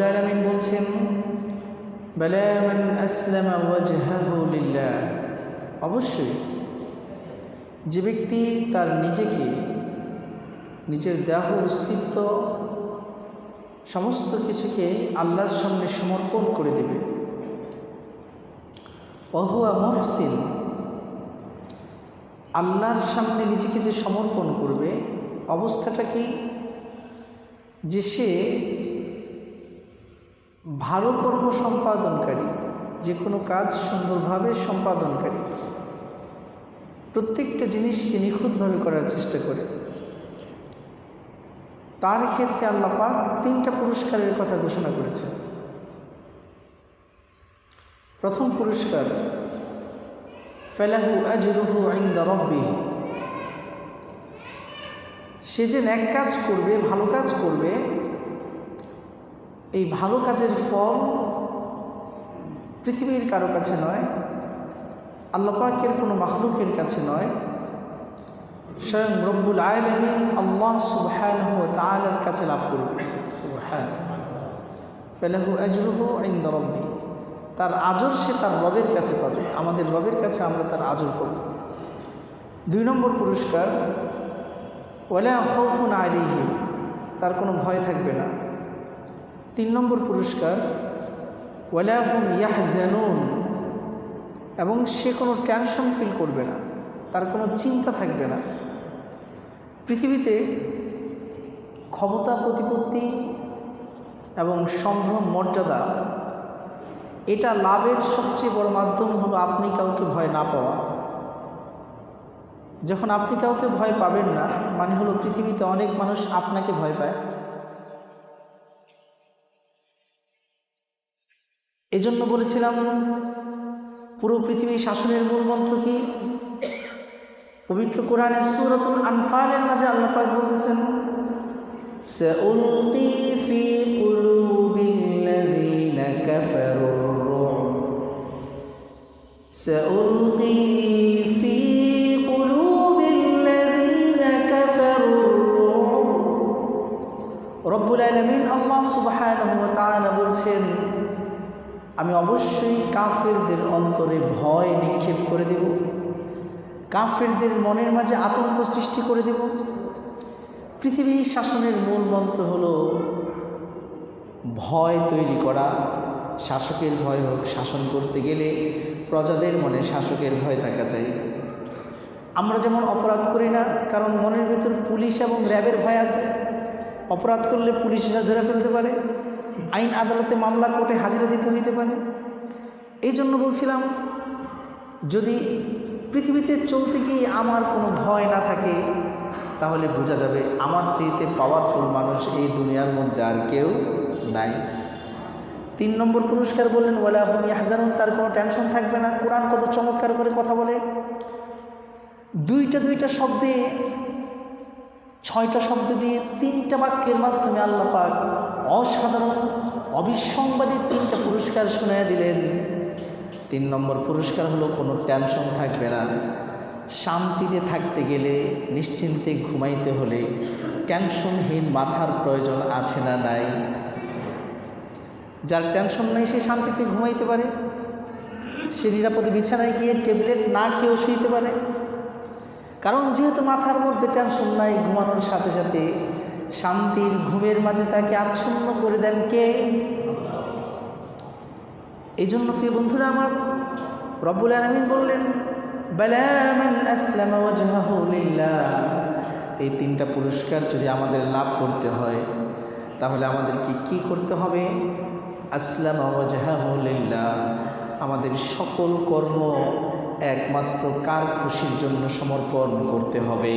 রব্বুল আলমিন বলছেন অবশ্যই, যে ব্যক্তি তার নিজেকে, নিজের দেহ, অস্তিত্ব, সমস্ত কিছুকে আল্লাহর সামনে সমর্পণ করে দেবে। অহুয়া মহসিন, আল্লাহর সামনে নিজেকে যে সমর্পণ করবে, অবস্থাটা কি? যে সে ভালো কর্ম সম্পাদনকারী, যে কোনো কাজ সুন্দরভাবে সম্পাদনকারী। প্রত্যেকটা জিনিসকে নিখুঁতভাবে করার চেষ্টা করে। তার ক্ষেত্রে আল্লাহ পাক তিনটা পুরস্কারের কথা ঘোষণা করেছেন। প্রথম পুরস্কার, ফেলাহু আজরুহু আইন্দা রব্বি সে যে ন্যাক কাজ করবে, ভালো কাজ করবে এই ভালো কাজের ফল পৃথিবীর কারও কাছে নয় আল্লাপাকের কোনো মাহলুকের কাছে নয়। স্বয়ং রব্বুল আলমিন আল্লাহ সুবহান তালার কাছে লাভ করবে সুবহান ফেলাহু আজরুহু ইন্দ রব্বি। তার আজর সে তার রবের কাছে পাবে। আমাদের রবের কাছে আমরা তার আজর পাব দুই নম্বর পুরস্কার, ওয়ালা খৌফুন আলিহিম তার কোনো ভয় থাকবে না। তিন নম্বর পুরস্কার, ওয়ালাহুম ইয়াহজানুন, এবং সে কোনো টেনশন ফিল করবে না, তার কোনো চিন্তা থাকবে না। পৃথিবীতে ক্ষমতা, প্রতিপত্তি এবং সম্ভ্রম, মর্যাদা, এটা লাভের সবচেয়ে বড় মাধ্যম হলো আপনি কাউকে ভয় না পাওয়া। যখন আপনি কাউকে ভয় পাবেন না মানে হলো পৃথিবীতে অনেক মানুষ আপনাকে ভয় পায়। এজন্য বলেছিলাম পুরো পৃথিবী শাসনের মূল মন্ত্র কি পবিত্র কোরআনের সুরতুল আনফালের মাঝে আল্লাহ পাক বলতেছেন سألقي في قلوب الذين كفروا الرعب سألقي في قلوب الذين كفروا الرعب رب العالمين الله سبحانه وتعالى বলছেন আমি অবশ্যই কাফেরদের অন্তরে ভয় নিক্ষেপ করে দেব। কাফেরদের মনের মাঝে আতঙ্ক সৃষ্টি করে দেব। পৃথিবী শাসনের মূল মন্ত্র হল, ভয় তৈরি করা। শাসকের ভয় হোক, শাসন করতে গেলে প্রজাদের মনে শাসকের ভয় থাকা চাই। আমরা যেমন অপরাধ করি না, কারণ মনের ভিতর পুলিশ এবং র্যাবের ভয় আছে। অপরাধ করলে পুলিশ এসে ধরে ফেলতে পারে। আইন আদালতে মামলা কোর্টে হাজিরা দিতে হইতে পারে। এই জন্য বলছিলাম, যদি পৃথিবীতে চলতে গিয়ে আমার কোনো ভয় না থাকে, তাহলে বোঝা যাবে আমার চেয়েতে পাওয়ারফুল মানুষ এই দুনিয়ার মধ্যে আর কেউ নাই। তিন নম্বর পুরস্কার বললেন ওলা আপনি হাজারুন তার কোনো টেনশন থাকবে না। কোরআন কত চমৎকার করে কথা বলে। দুইটা দুইটা শব্দে ছয়টা শব্দ দিয়ে তিনটা বাক্যের মাধ্যমে আল্লাহ পাক অসাধারণ, অবিসংবাদী তিনটা পুরস্কার শুনিয়ে দিলেন। তিন নম্বর পুরস্কার হলো, কোনো টেনশন থাকবে না। শান্তিতে থাকতে গেলে, নিশ্চিন্তে ঘুমাইতে হলে টেনশনহীন মাথার প্রয়োজন আছে না নাই? যার টেনশন নেই, সে শান্তিতে ঘুমাইতে পারে। সে নিরাপদে বিছানায় গিয়ে ট্যাবলেট না খেয়েও শুইতে পারে। কারণ যেহেতু মাথার মধ্যে টেনশন নাই, ঘুমানোর সাথে সাথে শান্তির ঘুমের মাঝে তাকে আচ্ছন্ন করে দেন কে? এই জন্য প্রিয় বন্ধুরা আমার রব্বুল আলমিন বললেন এই তিনটা পুরস্কার যদি আমাদের লাভ করতে হয়, তাহলে আমাদেরকে কি করতে হবে? আসলাম আমাদের সকল কর্ম একমাত্র কার খুশির জন্য সমর্পণ করতে হবে?